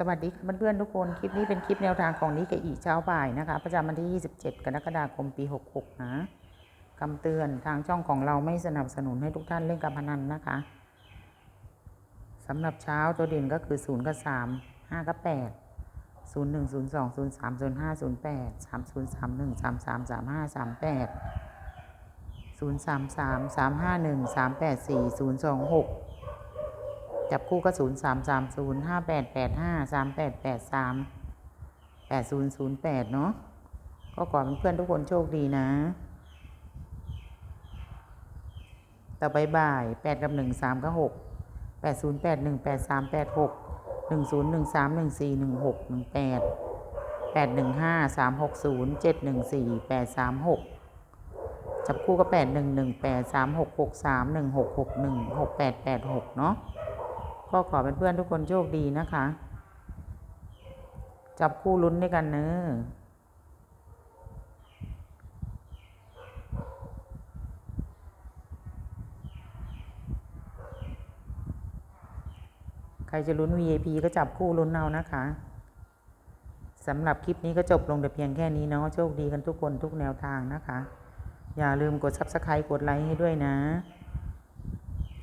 สวัสดีค่ะเพื่อนๆทุกคน คลิปนี้เป็นคลิปแนวทางของนิเกอีเช้าบ่ายนะคะ ประจำวันที่ 27 กรกฎาคมปี 66 นะคำเตือนทางช่องของเราไม่สนับสนุนให้ทุกท่านเล่นการพนันนะคะสำหรับเช้าตัวเด่นก็คือ 0 กับ 3 5 กับ 8 0 1 0 2 0 3 0 5 0 8 3 0 3 1 3 3 3 5 3 8 0 3 3 3 5 1 3 8 4 0 2 6 จับคู่ก็ศูนย์สามสามศูนย์ห้าแปดแปดห้าสามแปดแปดสามแปดศูนย์ศูนย์แปดเนาะก็ขอเพื่อนทุกคนโชคดีนะ ต่อไปบ่ายแปดกับหนึ่งสามกับหกแปดศูนย์แปดหนึ่งแปดสามแปดหกหนึ่งศูนย์หนึ่งสามหนึ่งสี่หนึ่งหกหนึ่งแปดแปดหนึ่งห้าสามหกศูนย์เจ็ดหนึ่งสี่แปดสามหกจับคู่ก็แปดหนึ่งหนึ่งแปดสามหกหกสามหนึ่งหกหกหนึ่งหกแปดแปดหกเนาะ ก็ขอเป็นเพื่อนทุกคนโชคดีนะคะ จับคู่ลุ้นด้วยกันเนอะใครจะลุ้น VIP ก็จับคู่ลุ้นเอานะคะสำหรับคลิปนี้ก็จบลงแต่เพียงแค่นี้เนาะโชคดีกันทุกคนทุกแนวทางนะคะ อย่าลืมกด Subscribe กดไลค์ให้ด้วยนะ